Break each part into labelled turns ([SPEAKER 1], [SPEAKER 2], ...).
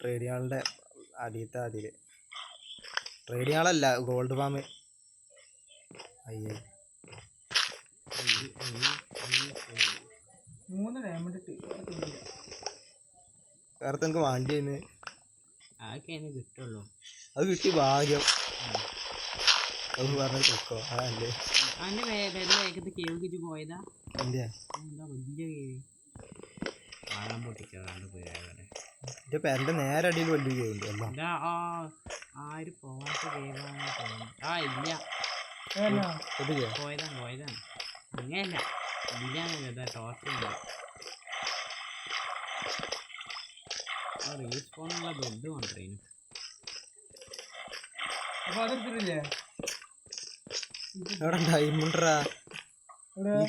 [SPEAKER 1] Trade ആളുടെ അടിയത്തെ അതിൽ trade gold farm അയ്യേ.
[SPEAKER 2] മൂന്ന് ഡയമണ്ട്
[SPEAKER 1] വേറെ എനിക്ക് വാണ്ടി ചെയ്യുന്നത്
[SPEAKER 3] അതൊക്കെ കിട്ടുള്ളൂ.
[SPEAKER 1] അത് കിട്ടി ഭാഗ്യം. അത് പറഞ്ഞ കൊക്കോ അതല്ലേ
[SPEAKER 3] അതിന്റെ പേരുടെ വേഗത്ത് കേവ് കിച്ച് പോയതാ? എന്താ വലിയ കേവ് പോയി അവിടെ
[SPEAKER 1] പേരന്റെ നേരെ അടിയിൽ വലിയ എല്ലാം
[SPEAKER 3] ആ ആര് പോവാത്ത ആ ഇല്ല.
[SPEAKER 1] കൊതില്ലേ
[SPEAKER 3] പോയതാണ് പോയതാണ്. അങ്ങനെയല്ല. ഇല്ല ടോർച്ച് ഉണ്ട്. ആ റീസ്പോണുള്ള ബെഡ് കൊണ്ടുവരുന്നു
[SPEAKER 2] അപ്പൊ അതെടുത്തിട്ടില്ലേ?
[SPEAKER 1] എവിടെ? ഡയമണ്ടാ ഈ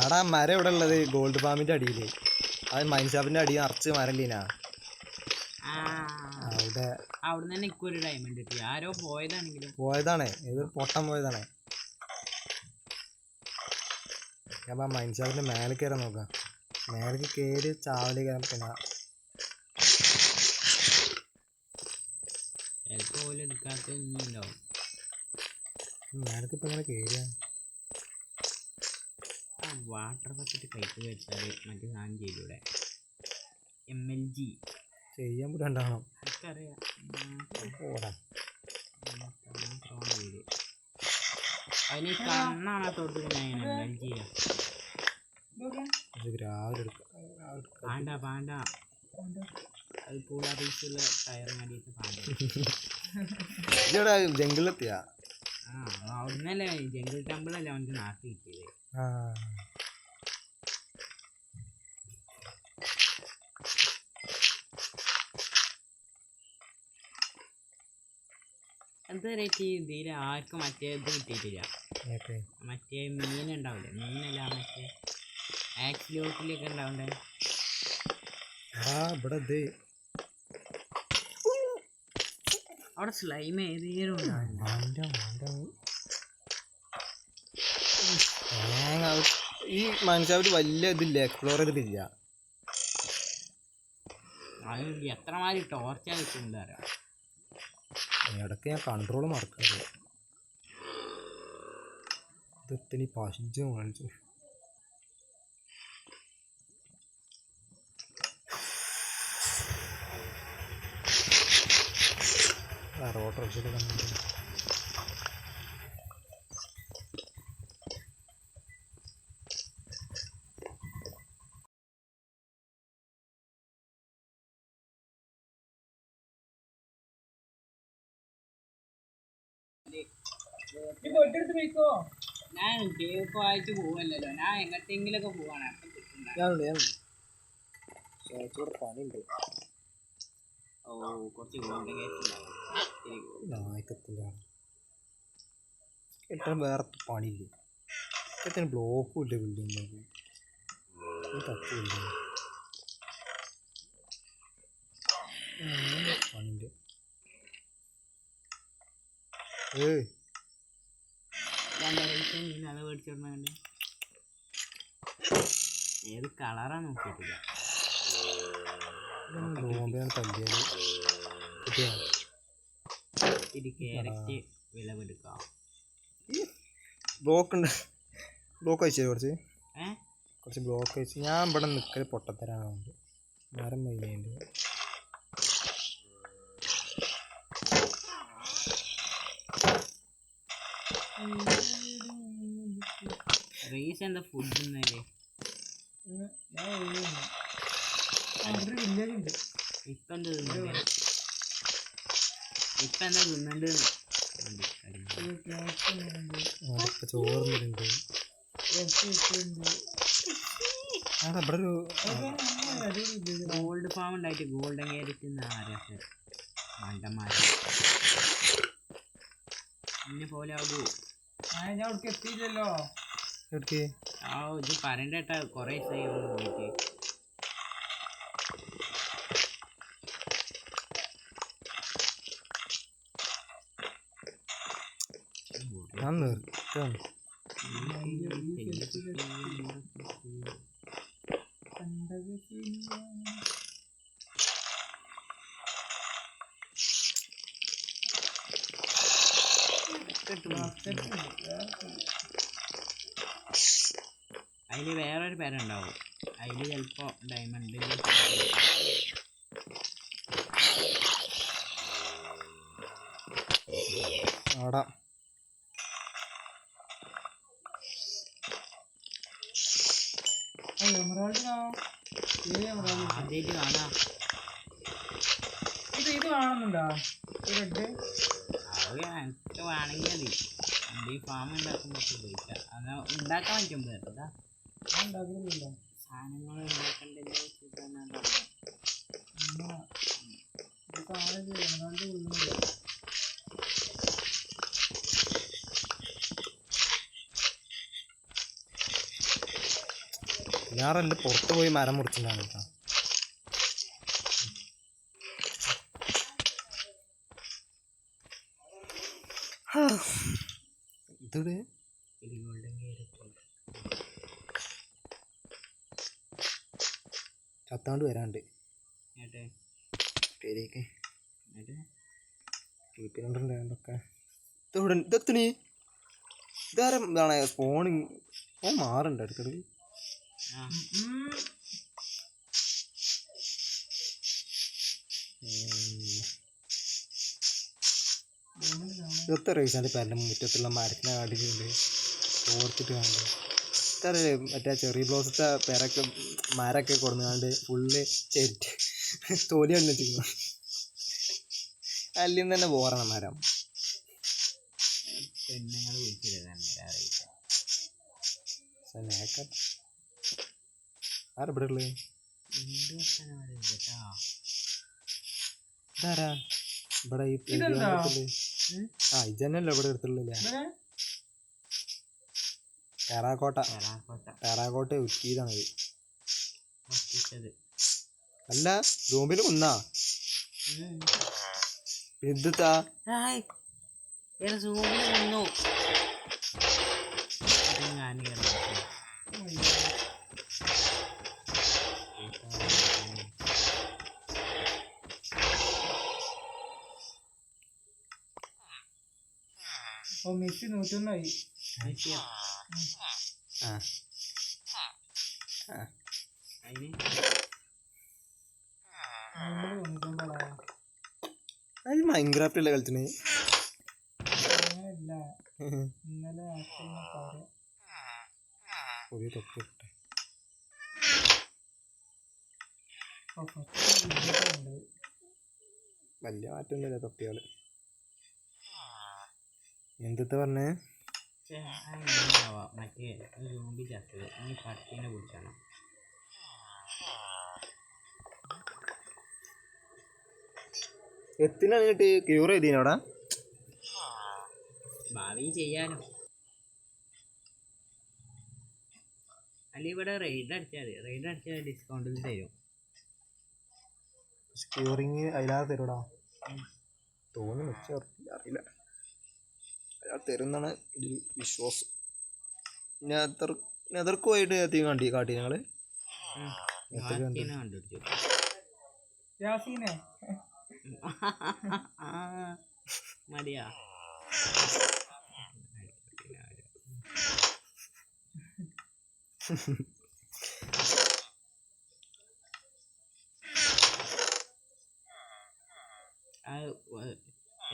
[SPEAKER 1] ആടാ മരം ഇവിടെ ഉള്ളത്? ഗോൾഡ് ഫാമിന്റെ അടിയിൽ. അത് മൈൻ ഷാപ്പിന്റെ അടിയിൽ നിറച്ച് മരല്ലീനാ അവിടെ.
[SPEAKER 3] തന്നെ ഡയമണ്ട് കിട്ടി. ആരോ പോയതാണെങ്കിലും.
[SPEAKER 1] പോയതാണേ. ഏതൊരു പൊട്ടം പോയതാണേ. ഞാൻ ആ മൈൻ ഷാപ്പിന്റെ മേലെ കയറാൻ നോക്കാം. മേലേക്ക് കയറി ചാവലി കയറാൻ പിന്നെ
[SPEAKER 3] ചിലപ്പോ പോലും എടുക്കാത്ത ഇനി ഉണ്ടാവും
[SPEAKER 1] മേലേക്ക് ഇപ്പൊ ഇങ്ങനെ കയറിയാ
[SPEAKER 3] ആ വാട്ടർ ബക്കറ്റ് കൈക്ക് വെച്ചാൽ മറ്റേ സാധനം ചെയ്തൂടെ എം എൽ ജി
[SPEAKER 1] ചെയ്യാൻ പറ്റാണ്ടാണോ
[SPEAKER 3] എനിക്കറിയാം. അതിന് കണ്ണാണ് തൊട്ട് ഞാൻ എം എൽ ജിയാ. പാണ്ട അത്
[SPEAKER 1] ജംഗിളിലെത്തിയാ.
[SPEAKER 3] ആ അവിടുന്നല്ലേ ജംഗിൾ ടെമ്പിളല്ലേ അവന്റെ നാട്ടിൽ കിട്ടിയത്. റേറ്റ് ഇതിൽ ആർക്കും മറ്റേ ഇത് കിട്ടിയിട്ടില്ല. മറ്റേ മീൻ ഉണ്ടാവില്ലേ? മീനല്ല മറ്റേ ആക്സിലോട്ടിലൊക്കെ ഉണ്ടാവണ്ടേ
[SPEAKER 1] ആ ഇവിടെ ഇത്
[SPEAKER 3] അവിടെ സ്ലൈം ഉണ്ടാവില്ല
[SPEAKER 1] മാന്റെ ഈ മനുഷ്യാവര് വലിയ ഇതില്ല എക്സ്പ്ലോർ ചെയ്തിട്ടില്ല.
[SPEAKER 3] അത് എത്രമാതിരി ടോർച്ചാ കിട്ടുന്നുണ്ട് അറിയാം.
[SPEAKER 1] ഇടയ്ക്ക് ഞാൻ കൺട്രോൾ മറക്കുന്നത് ഇതെത്തനി പശിച്ച് കാണിച്ചു റോട്ടർ വെച്ചിട്ട്
[SPEAKER 3] ഞാൻ കേക്ക് വായിച്ച് പോവല്ലല്ലോ. ഞാൻ എങ്ങോട്ടെങ്കിലൊക്കെ പോവാണ്. അപ്പം കിട്ടുന്ന
[SPEAKER 1] ഞാനുണ്ട് ഞാനുണ്ട്. ചേച്ചിയുടെ പണിയുണ്ട്.
[SPEAKER 3] ഓ കുറച്ച്
[SPEAKER 1] നായക്കത്തിന്റെ എത്ര വേറെ പണിയില്ലേ. എത്ര ബ്ലോക്കും ഇല്ല ബിൽഡിങ്ങിലേക്ക് തപ്പില്ല പണിന്റെ ഏയ്.
[SPEAKER 3] മീൻ അത് മേടിച്ചിടണ ഏത് കളറാണ് നോക്കിയിട്ടില്ല.
[SPEAKER 1] ബോംബെയാണ് തല്ലിയത്. കിട്ടിയോ
[SPEAKER 3] ഇത്തിരി ക്യാരറ്റ് വിളവെടുക്കാം.
[SPEAKER 1] ബ്ലോക്ക് ഉണ്ട്. ബ്ലോക്ക് അയച്ചു കുറച്ച്?
[SPEAKER 3] ഏ?
[SPEAKER 1] കുറച്ച് ബ്ലോക്ക് അയച്ച്. ഞാൻ ഇവിടെ നിൽക്കൽ പൊട്ടത്തരാണ് മരം മൈനുണ്ട്
[SPEAKER 3] എന്താ ഫുഡ് തിന്നല്ലേ ഇപ്പൊ എന്താ ഇപ്പൊ എന്താ തിന്നണ്ട്?
[SPEAKER 1] ഇവിടെ ഒരു
[SPEAKER 3] ഗോൾഡ് ഫാം ഉണ്ടായിട്ട് ഗോൾഡൻ കയറിട്ട് ആരാ മണ്ടന്മാർ എന്നെ പോലെ ആകൂ
[SPEAKER 2] ആ ഞാൻ അവിടേക്ക് എത്തിയില്ലല്ലോ.
[SPEAKER 1] എടുക്ക്
[SPEAKER 3] ആ ഇത് പറയണ്ട കേട്ടാ. കൊറേ ദിവസമായി അവിടെ പോയിട്ട്.
[SPEAKER 1] ഞാൻ നിർത്താം.
[SPEAKER 2] കണ്ടത് ശരിയാ. വേറൊരു പേര ഉണ്ടാവും
[SPEAKER 3] അതിൽ ചിലപ്പോൾ പേരുണ്ടാവും അതിൽ ഡയമണ്ട്
[SPEAKER 1] ആടാ
[SPEAKER 3] ആദ്യമായിട്ട് കാണാം.
[SPEAKER 2] ഇത് ഇത് കാണുന്നുണ്ടോ? റെഡ്
[SPEAKER 3] അത് എനിക്ക് വേണമെങ്കിൽ മതി. എന്റെ ഈ ഫാം ഉണ്ടാക്കുമ്പോൾ ഉപയോഗിക്കാം. അത് ഉണ്ടാക്കാൻ പറ്റുമ്പോൾ കേട്ടോ സാധനങ്ങൾ
[SPEAKER 2] കൊള്ളുന്നില്ല
[SPEAKER 1] ഞാറല്ല പുറത്തു പോയി മരം മുറിച്ചിട്ടാണ് കേട്ടോ
[SPEAKER 3] ഇത് ഗോൾഡൻ കയറി
[SPEAKER 1] ചത്താണ്ട് വരാണ്ട്. പേരേക്ക്. ഇതെത്തണി ഇതാരം എന്താണ് ഫോൺ ഓ മാറുണ്ട് അടുക്കടക്ക്
[SPEAKER 3] ആ.
[SPEAKER 1] ഇതൊക്കെ റീസെന്റ് പേരുടെ മുറ്റത്തുള്ള മരത്തിനെ കാട്ടിട്ടുണ്ട് ഓർത്തിട്ട് കണ്ട് ഇത്ര മറ്റേ ചെറിയ ബ്ലോസത്തെ പേരൊക്കെ മരമൊക്കെ കൊടുങ്ങാണ്ട് ഫുള്ള് ചെരിട്ട് തോലി കണ്ടിരിക്കുന്നു അല്ലിൽ നിന്ന് തന്നെ പോറണം മരം
[SPEAKER 3] പെണ്ണുങ്ങൾ
[SPEAKER 1] ഉള്ളത്
[SPEAKER 3] കേട്ടോ?
[SPEAKER 1] ഇതാരാ? ഇവിടെ ഈ ആ ഇജന്നല്ലോ ഇവിടെ എടുത്തുള്ളില്ല ടെറാക്കോട്ട. ടെറാക്കോട്ട.
[SPEAKER 3] പൊട്ടിച്ചത്
[SPEAKER 1] അല്ല റൂമിൽ ഒന്നാ
[SPEAKER 3] എന്താ നിന്നു. ഇത് ഞാൻ
[SPEAKER 2] ഓ മെസ്സി നൂറ്റൊന്നായി
[SPEAKER 1] ആ അത് മൈൻക്രാഫ്റ്റ് അല്ലേ പുതിയ തൊപ്പി വലിയ മാറ്റമൊന്നുമില്ല തൊപ്പികൾ എന്തത്തെ പറഞ്ഞേ
[SPEAKER 3] ഛെ, അതെങ്ങനെയാവാ? മറ്റേ സോംബി ചത്തത് ഈ പട്ടീനെ കുറിച്ചാണ്
[SPEAKER 1] എത്തിനാണ് ക്യൂർ ചെയ്തീനോടാ
[SPEAKER 3] ഭാവിയും ചെയ്യാനോ? അല്ല ഇവിടെ റെയ്ഡ് അടിച്ചാൽ മതി. റെയ്ഡ് അടിച്ചാൽ ഡിസ്കൗണ്ടിൽ തരും.
[SPEAKER 1] സ്കോറിങ് അതിലാതെ തരൂടാ തോന്നുന്നു പക്ഷെ അറിയില്ല. അയാൾ തരുന്നാണ് ഒരു വിശ്വാസം. നെതർ നെതർക്ക് പോയിട്ട് എത്തി കാട്ടി കാട്ടി ഞങ്ങൾ കണ്ടു?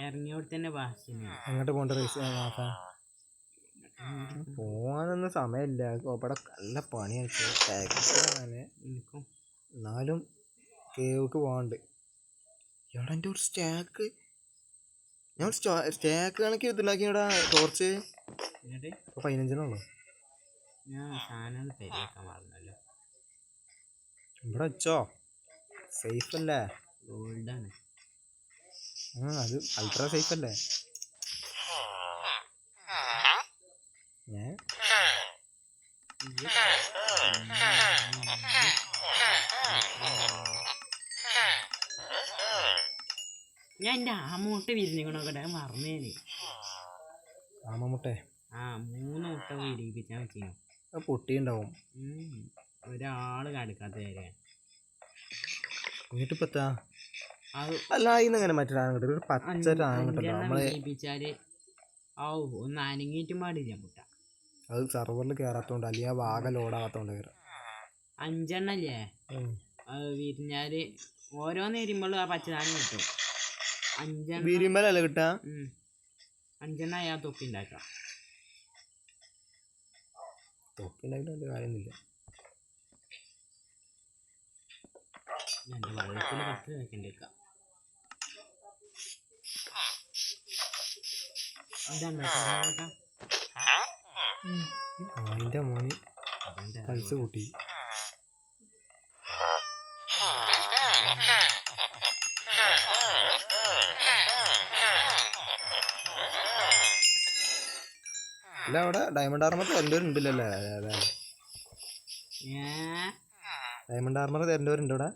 [SPEAKER 3] ഇറങ്ങിയോട് തന്നെ വാസിന്
[SPEAKER 1] എങ്ങോട്ട് പോകേണ്ട റേസ് പോകാനൊന്നും സമയമില്ല. ഇവിടെ നല്ല പണിയാണ്. ടാക്സിയാണ്
[SPEAKER 3] എനിക്കും.
[SPEAKER 1] എന്നാലും കേവക്ക് പോകാണ്ട് എവിടെ എന്റെ ഒരു സ്റ്റാക്ക് ഞാൻ സ്റ്റാക്ക് കണക്ക് ഇവിടെ ടോർച്ച് പതിനഞ്ചിനുള്ളൂ?
[SPEAKER 3] ഞാൻ സാധനം പേരേക്കാൻ മറന്നല്ലോ.
[SPEAKER 1] ഇവിടെ വെച്ചോ. സേഫ് അല്ലേ?
[SPEAKER 3] ഗോൾഡാണ്
[SPEAKER 1] അത് അൾട്രാ സേഫ് അല്ലേ?
[SPEAKER 3] ഞാൻ എന്റെ ആമമുട്ട വിരിഞ്ഞിക്കണോക്കട്ടെ മറന്നേന്.
[SPEAKER 1] ആമമുട്ടെ
[SPEAKER 3] ആ മൂന്ന് മുട്ട വിരിയിപ്പിച്ചാൽ വെച്ചിരുന്നു
[SPEAKER 1] അത് പൊട്ടിയുണ്ടാവും.
[SPEAKER 3] ഒരാൾ കടുക്കാത്ത കാര്യം
[SPEAKER 1] എന്നിട്ട് ഇപ്പൊ എത്താ?
[SPEAKER 3] അത്
[SPEAKER 1] അല്ല ഇന്ന് അങ്ങനെ മറ്റേ സാധനം കിട്ടും ഒരു കിട്ടല്ലോ
[SPEAKER 3] ഒന്ന് അനങ്ങിയിട്ടും പാടില്ല മുട്ട.
[SPEAKER 1] അത് സെർവറിൽ കയറാത്തോണ്ട് അല്ലെങ്കിൽ ആ വാഗ ലോഡാകാത്തോണ്ട് കയറാം
[SPEAKER 3] അഞ്ചെണ്ണം അല്ലേ? അത് വിരിഞ്ഞാൽ ഓരോന്ന് എരിയുമ്പോഴും ആ പച്ച സാധനം കിട്ടും. അഞ്ചെണ്ണ
[SPEAKER 1] ബിരിമലല്ലേ കിട്ടാ?
[SPEAKER 3] അഞ്ചെണ്ണ അയാൾ തൊപ്പി ഉണ്ടാക്കാം
[SPEAKER 1] തൊപ്പി വലിയ കാര്യമൊന്നുമില്ല
[SPEAKER 3] വെള്ളത്തിൽ പത്ത് വെക്കണ്ടേക്കാം
[SPEAKER 1] അതിന്റെ മോന് പൈസ കൂട്ടി. അല്ല അവിടെ ഡയമണ്ട് ആർമർ
[SPEAKER 3] തരണ്ടവരുണ്ടല്ലേ
[SPEAKER 1] ഡയമണ്ട് ആർമർ തരേണ്ടവരുണ്ട് ഇവിടെ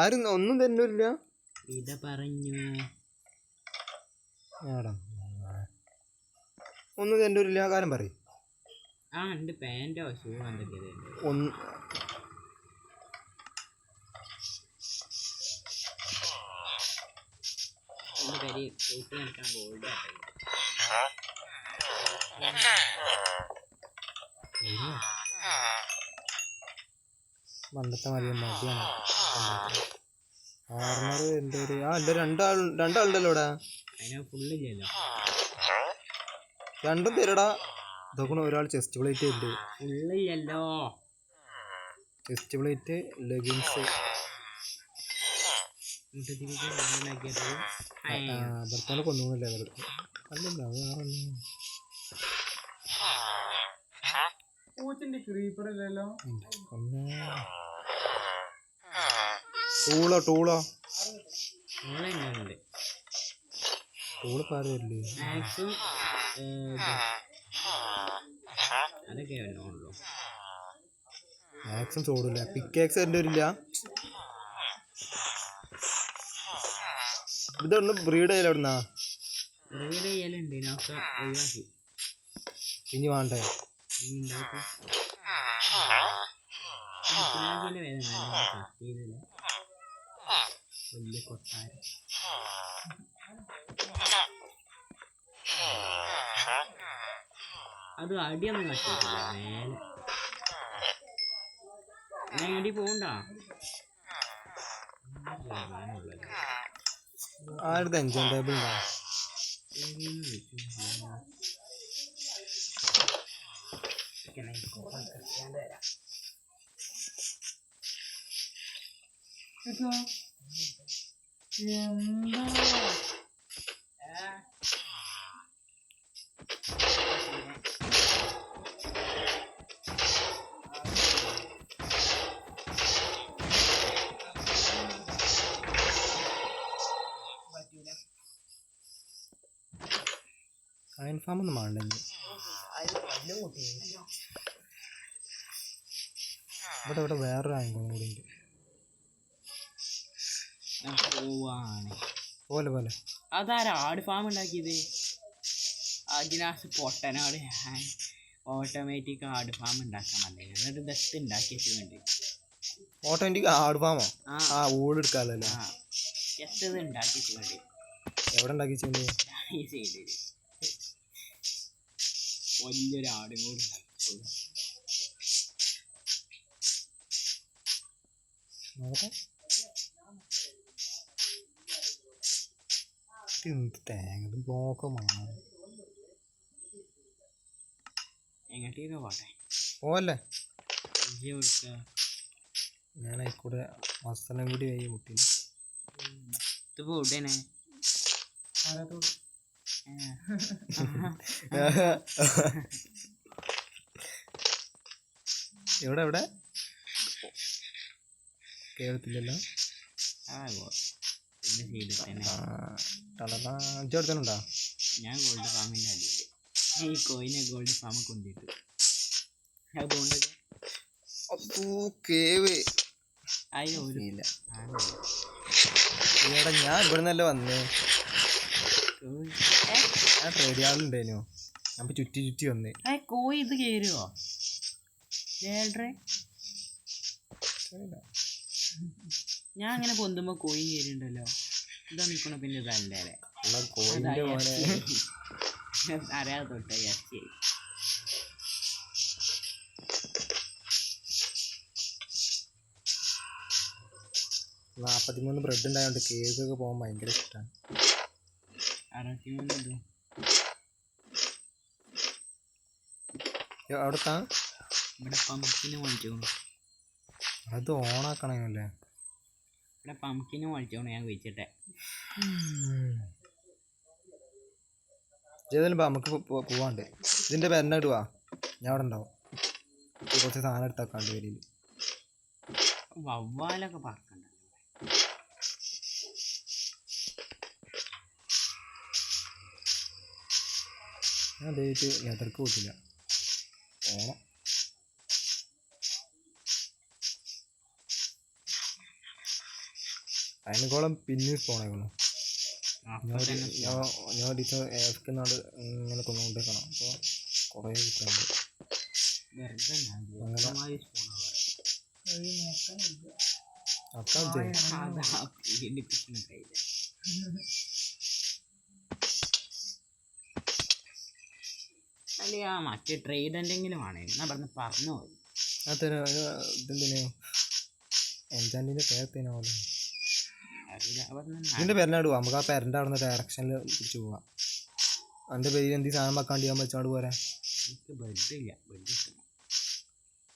[SPEAKER 1] ആരും ഒന്നും തരേണ്ടവരില്ല.
[SPEAKER 3] ഇത പറഞ്ഞു.
[SPEAKER 1] ഒന്ന് തരേണ്ടവരില്ല ഒരു കാര്യം പറയും.
[SPEAKER 3] ആ പാന്റോ ഷൂ
[SPEAKER 1] ഒന്ന്
[SPEAKER 3] എന്റെ
[SPEAKER 1] പണ്ടത്തെ മതി മതിയാണ് ആർമർ എന്റെ ഒരു ആ ഉണ്ട് രണ്ടാൾ രണ്ടാളുണ്ടല്ലോ ഇവിടെ. രണ്ടും തരടാ. ഇതൊക്കെ ഒരാൾ ചെസ്റ്റ് പ്ലേറ്റ് ഉണ്ട്. ചെസ്റ്റ് പ്ലേറ്റ് ലെഗിൻസ് ഭർത്താവിനെ കൊന്നുകൊന്നില്ലേ അവർക്ക്? അല്ലല്ല വേറെ ടൂളോ ടൂളോ. ടൂൾ പാടില്ലേ
[SPEAKER 3] മാത്സും അതൊക്കെ ഉള്ളൂ
[SPEAKER 1] മാത്സും ചോടില്ല പിക്കേക്സ് എന്റെ വരില്ല ഇതൊന്ന് ബ്രീഡ് ചെയ്യല എവിടുന്നാ
[SPEAKER 3] ബ്രീഡ് ചെയ്യലുണ്ട്. ഒഴിവാക്കി.
[SPEAKER 1] ഇനി വേണ്ടേ?
[SPEAKER 3] ഇനി ഉണ്ടാക്കും. കൊട്ടാരം അത് അടിയൊന്നും കത്തിയിട്ടില്ല മേലെ ഞാൻ എങ്ങോട്ടി പോകണ്ട
[SPEAKER 1] ആരുടെ എൻജോൺ ടേബിൾ ഉണ്ടോ
[SPEAKER 2] ഇതാ. എന്താ
[SPEAKER 1] അയൺ ഫാം ഒന്നും വേണ്ട ഇനി. ഇവിടെ ഇവിടെ വേറൊരു ആംഗിളും കൂടി ഉണ്ട്.
[SPEAKER 3] പോവാണ്.
[SPEAKER 1] പോലെ പോലെ.
[SPEAKER 3] അതാരാ ആട് ഫാം ഉണ്ടാക്കിയത്? അജിനാസ് പൊട്ടനോട്. ഞാൻ ഓട്ടോമാറ്റിക് ആട് ഫാം ഉണ്ടാക്കാൻ വന്നേ. എന്നിട്ട് ദത്ത് ഉണ്ടാക്കി വെച്ചിട്ടുണ്ട്
[SPEAKER 1] ഓട്ടോമാറ്റിക് ആട് ഫാമോ
[SPEAKER 3] ആ?
[SPEAKER 1] ഓട് എടുക്കാമല്ലോ
[SPEAKER 3] എത്തത് ഉണ്ടാക്കി വെച്ചിട്ടുണ്ട്
[SPEAKER 1] എവിടെ ഉണ്ടാക്കി വെച്ചിട്ടുണ്ട്
[SPEAKER 3] വലിയൊരു ആടും കൂടി ഉണ്ടാക്കി.
[SPEAKER 1] എന്ത് തേങ്ങ? ഇത് ബ്ലോക്ക് മാറി
[SPEAKER 3] എങ്ങോട്ടേക്കാ പോട്ടെ?
[SPEAKER 1] പോവല്ലേ? ഞാൻ ആയിക്കൂടെ മസ്തനം കൂടി ആയി മുട്ടി
[SPEAKER 3] ഇത്
[SPEAKER 2] ആരാത്തോട്
[SPEAKER 1] എവിടെ എവിടെ? കേരളത്തിലല്ലോ
[SPEAKER 3] ആ പിന്നെ സീഡിൽ തന്നെ
[SPEAKER 1] അഞ്ചെടുത്തനുണ്ടോ
[SPEAKER 3] ഞാൻ ഗോൾഡ് ഫാമിന്റെ അടിയിൽ. ഈ കോയിനെ ഗോൾഡ് ഫാം കൊണ്ടിട്ടു. അതുകൊണ്ട് അതിന് ഒരു
[SPEAKER 1] ഇല്ല. ഞാൻ ഇവിടെ നിന്നല്ലേ വന്നേ ഞാൻ ട്രേഡ് ആളുണ്ടേനു. അപ്പൊ ചുറ്റി ചുറ്റി വന്നേ.
[SPEAKER 3] ഏ കോഴി ഇത് കയറുമോ ലേഡറെ ഞാൻ അങ്ങനെ പൊന്തുമ്പോ കോയിൻ കയറിണ്ടല്ലോ ഇതാ നിക്കണ പിന്നെ ഇതല്ലേ
[SPEAKER 1] പോലെ
[SPEAKER 3] അറിയാതെ തൊട്ടേ
[SPEAKER 1] ബ്രെഡ് ഉണ്ടായതുകൊണ്ട് കേക്ക് ഒക്കെ പോകാൻ ഭയങ്കര ഇഷ്ടമാണ് അവിടെ
[SPEAKER 3] ഇവിടെ പമ്പിന്
[SPEAKER 1] അത് ഓണാക്കണല്ലേ
[SPEAKER 3] ഇവിടെ പമ്പിന് വലിച്ചോണു ഞാൻ കഴിച്ചിട്ടെ.
[SPEAKER 1] ഏതായാലും നമുക്ക് പോവാണ്ട്. ഇതിന്റെ പെരന്ന ഇടുവാ? ഞാൻ അവിടെ ഉണ്ടാവും. കുറച്ച് സാധനം എടുത്താക്കാണ്ട് വരില്ല
[SPEAKER 3] വവ്വാലൊക്കെ പറക്കണ്ട.
[SPEAKER 1] ഞാൻ ഡേറ്റ് നെതർക്ക് പോയിട്ടില്ല. ഓണം അതിനേക്കോളം പിന്നെ പോണേക്കണം. ഞാൻ ഞാൻ ടീച്ചർ ഏൽക്കുന്നാട് ഇങ്ങനെ കൊന്നുകൊണ്ടേക്കണം അപ്പോൾ കുറേ കിട്ടാണ്ട്. അങ്ങനെ.
[SPEAKER 3] അല്ലെ ആ മറ്റേ ട്രേഡ് എന്തെങ്കിലും ആണ്. എന്നാ പറഞ്ഞ് പറഞ്ഞു പോയി.
[SPEAKER 1] അത്തരം ഇതെന്തിനു? പേരത്തേനോ പോലെ ഇതിന്റെ പേരനാട് പോവാം. നമുക്ക് ആ പേരന്റെ അവിടെ നിന്ന് ഡയറക്ഷനിൽ പിടിച്ച് പോവാം. അന്റെ പേര് എന്ത് സാധനം വെക്കാണ്ട് ചെയ്യാൻ വെച്ചാണ്ട് പോരാ?
[SPEAKER 3] എനിക്ക്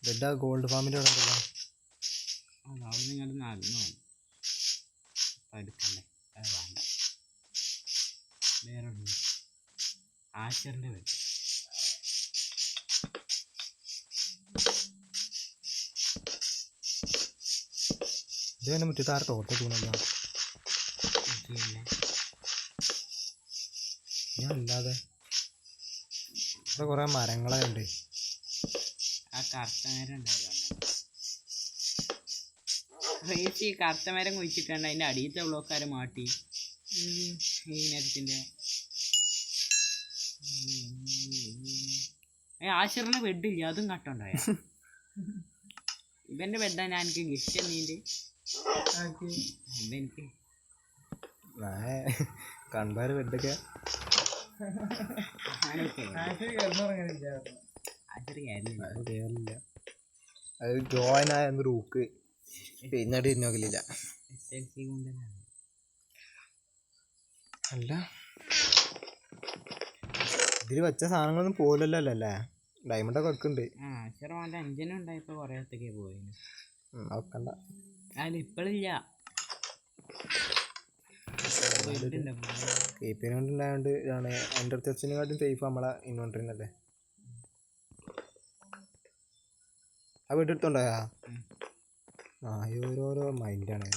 [SPEAKER 3] ബെഡ്
[SPEAKER 1] ആ ഗോൾഡ് ഫാമിന്റെ അവിടെ ഉണ്ടല്ലോ.
[SPEAKER 3] അവിടെ നിന്ന് ഇങ്ങോട്ട് നടന്നു പോകണം അപ്പം എടുക്കണ്ടേ? അത് വേണ്ട. വേറെ ബെഡ്
[SPEAKER 1] ഇത് മുറ്റത്ത് ഞാൻ അല്ലാതെ ഇവിടെ കുറേ മരങ്ങളൊക്കെ ഉണ്ട്
[SPEAKER 3] ആ കറുത്ത മരം ഈ കറുത്ത മരം കുഴിച്ചിട്ടുണ്ട് അതിന്റെ അടിയിലത്തെ ബ്ലോക്കാരെ മാട്ടി. ഈ നേരത്തിന്റെ ഏ ആശറിന് ബെഡില്ല അതും കട്ടുണ്ടായ ഇവന്റെ ബെഡാ ഞാൻ എനിക്ക് ഗിഫ്റ്റ് നീണ്ട് ഇവനിക്ക്
[SPEAKER 1] കണ്ടാര് അത് കേറില്ല അത് ജോയിൻ ആയ റൂക്ക്
[SPEAKER 3] പിന്നീട് കൊണ്ടുതന്നെയാണ്
[SPEAKER 1] അല്ല. ഇതിൽ വെച്ച സാധനങ്ങളൊന്നും പോലല്ലോ അല്ലേ? ഡയമണ്ടൊക്കെ വെക്കുന്നുണ്ട്
[SPEAKER 3] ആ ആശറ് അവന്റെ അഞ്ചനും ഉണ്ടായപ്പോൾ കുറേ ഒത്തൊക്കെ പോയിന്
[SPEAKER 1] ഉം, വെക്കണ്ട
[SPEAKER 3] അതിൽ പി
[SPEAKER 1] കേപ്പിനെ ഉണ്ടായതുകൊണ്ട് ആണ് എന്റെ ചെച്ചിനെക്കാട്ടും സേഫ് നമ്മളെ ഇൻവെർട്ടറിനല്ലേ ആ വീട്ടിൽ എടുത്തോണ്ടായാ ആ ഈ ഓരോരോ മൈൻഡാണ്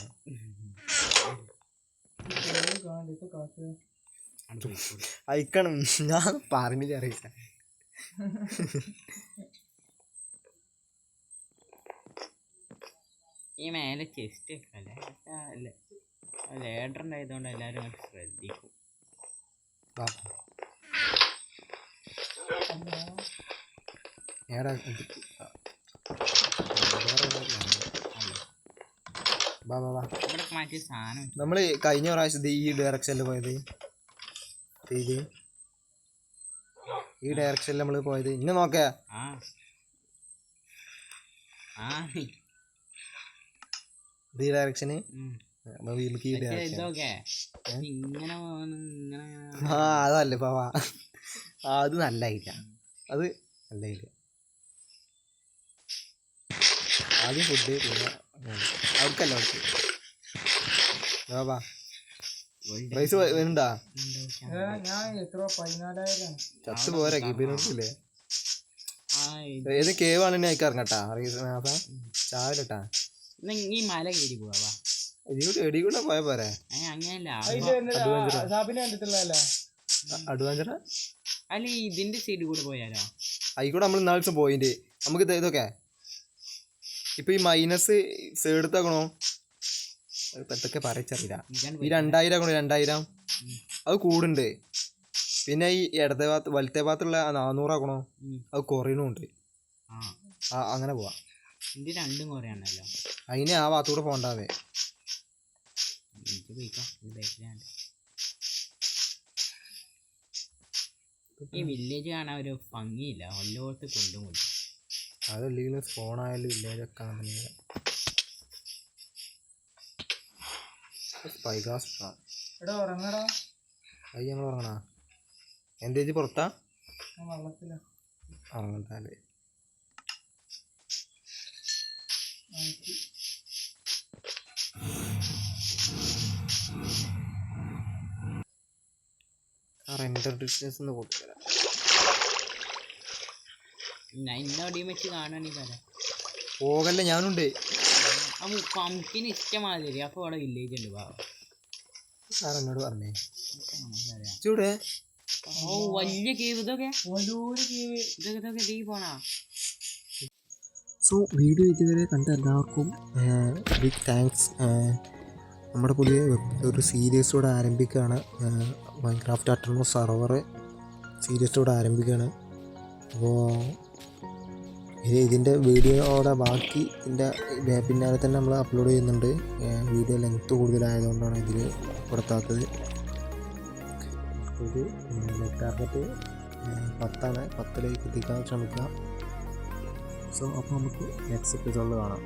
[SPEAKER 1] അയക്കണം. ഞാൻ പറഞ്ഞില്ല അറിയില്ല
[SPEAKER 3] ഈ മേലെ ചെസ്റ്റ് വെക്കല്ലേ? ലേഡർ ഉണ്ടായതുകൊണ്ട് എല്ലാവരും ശ്രദ്ധിക്കും.
[SPEAKER 1] നമ്മൾ കഴിഞ്ഞ പ്രാവശ്യം ഇത് ഈ ഡയറക്ഷനിൽ പോയത്. ഇത് ഈ ഡയറക്ഷനിൽ നമ്മൾ പോയത്. ഇന്നെ നോക്ക. ഈ ഡയറക്ഷന് ആ അതല്ലേ പാവാ. അത് നല്ല ഐഡിയ. അത് നല്ല ഐഡിയ. ആദ്യം ഫുഡ് പിന്നെ അവർക്കല്ല അവർക്ക് ബാബാ വരുന്നുണ്ടാ
[SPEAKER 2] പതിനാലായിരം.
[SPEAKER 1] ചത്ത് പോരാ
[SPEAKER 3] ഇത്
[SPEAKER 1] ഏത് കേവ് ആണെന്നെ അയക്ക് ഇറങ്ങട്ടാ ചാവിലട്ടാ
[SPEAKER 3] എന്നാ ഈ മല കയറി പോവാ
[SPEAKER 1] എടി എടി കൂടെ പോയ പോരെ. അഡ്വഞ്ചർ
[SPEAKER 3] അല്ല ഈ ഇതിന്റെ സൈഡിൽ കൂടെ പോയാലോ?
[SPEAKER 1] ആയിക്കൂടെ നമ്മൾ ദിവസം പോയിന്റ് നമുക്ക് ഇത് ഇതൊക്കെ. ഇപ്പൊ ഈ മൈനസ് സൈഡ് തകണോ എന്തൊക്കെ പറയച്ചറിയില്ല. ഈ രണ്ടായിരം ആക്കണോ? രണ്ടായിരം. അത് കൂടുണ്ട്. പിന്നെ ഈ ഇടത്തെ ഭാഗത്ത് വലത്തെ ഭാഗത്തുള്ള നാനൂറാക്കണോ അത് കുറയണുണ്ട്. അങ്ങനെ പോവാ.
[SPEAKER 3] രണ്ടും കുറയാണല്ലോ.
[SPEAKER 1] അതിന് ആ ഭാഗത്തൂടെ പോണ്ടാവേ.
[SPEAKER 3] എനിക്ക് പോയിക്കാം ഇത് ബാക്കിലാണ് ഈ വില്ലേജ് കാണാൻ ഒരു ഭംഗിയില്ല. ഒല്ലോട്ട് കൊണ്ടും കൊണ്ടും.
[SPEAKER 1] അതല്ലെങ്കിൽ ഫോണായാലും വില്ലേജൊക്കെ സ്പൈഗാസ്
[SPEAKER 2] എടാ ഉറങ്ങടാ.
[SPEAKER 1] അത് ഞങ്ങൾ ഉറങ്ങണ? എന്തേച്ച് പുറത്താ?
[SPEAKER 2] ഞാൻ Thank
[SPEAKER 1] ഉറങ്ങണ്ടാൽ. റെൻഡർ ഡിസ്റ്റൻസ് ഒന്ന്
[SPEAKER 3] കൊടുത്തരാം ഇന്നോടെയും വെച്ച്
[SPEAKER 1] പോകല്ലേ ഞാനുണ്ട്.
[SPEAKER 3] പമ്പിന് ഇഷ്ടമാതിരി. അപ്പൊ അവിടെ വില്ലേജ് ഉണ്ട്
[SPEAKER 1] സാർ എന്നോട് പറഞ്ഞേ. ചൂടെ
[SPEAKER 3] ഓ വലിയ കേവ് ഇതൊക്കെ. ഇതൊക്കെ ഇതൊക്കെ ഇതീ പോണാ.
[SPEAKER 1] സോ വീഡിയോ ഇതുവരെ കണ്ട എല്ലാവർക്കും ബിഗ് താങ്ക്സ് നമ്മുടെ പുതിയ ഒരു സീരീസോടെ ആരംഭിക്കുകയാണ്. മൈൻക്രാഫ്റ്റ് അട്ടർണോ സെർവർ സീരീസോടെ ആരംഭിക്കുകയാണ്. അപ്പോൾ ഇത് ഇതിന്റെ വീഡിയോയുടെ ബാക്കി ഇതിന്റെ പിന്നാലെ തന്നെ നമ്മൾ അപ്ലോഡ് ചെയ്യുന്നുണ്ട്. വീഡിയോ ലെങ്ത്ത് കൂടുതലായതുകൊണ്ടാണ് ഇതിൽ പെടുത്താത്തത് ഇത് ടാർഗറ്റ് പത്താണ്. പത്തിലേക്ക് എത്തിക്കാൻ ശ്രമിക്കുക സോ അപ്പോൾ നമുക്ക് നെക്സ്റ്റ് എപ്പിസോഡിൽ കാണാം.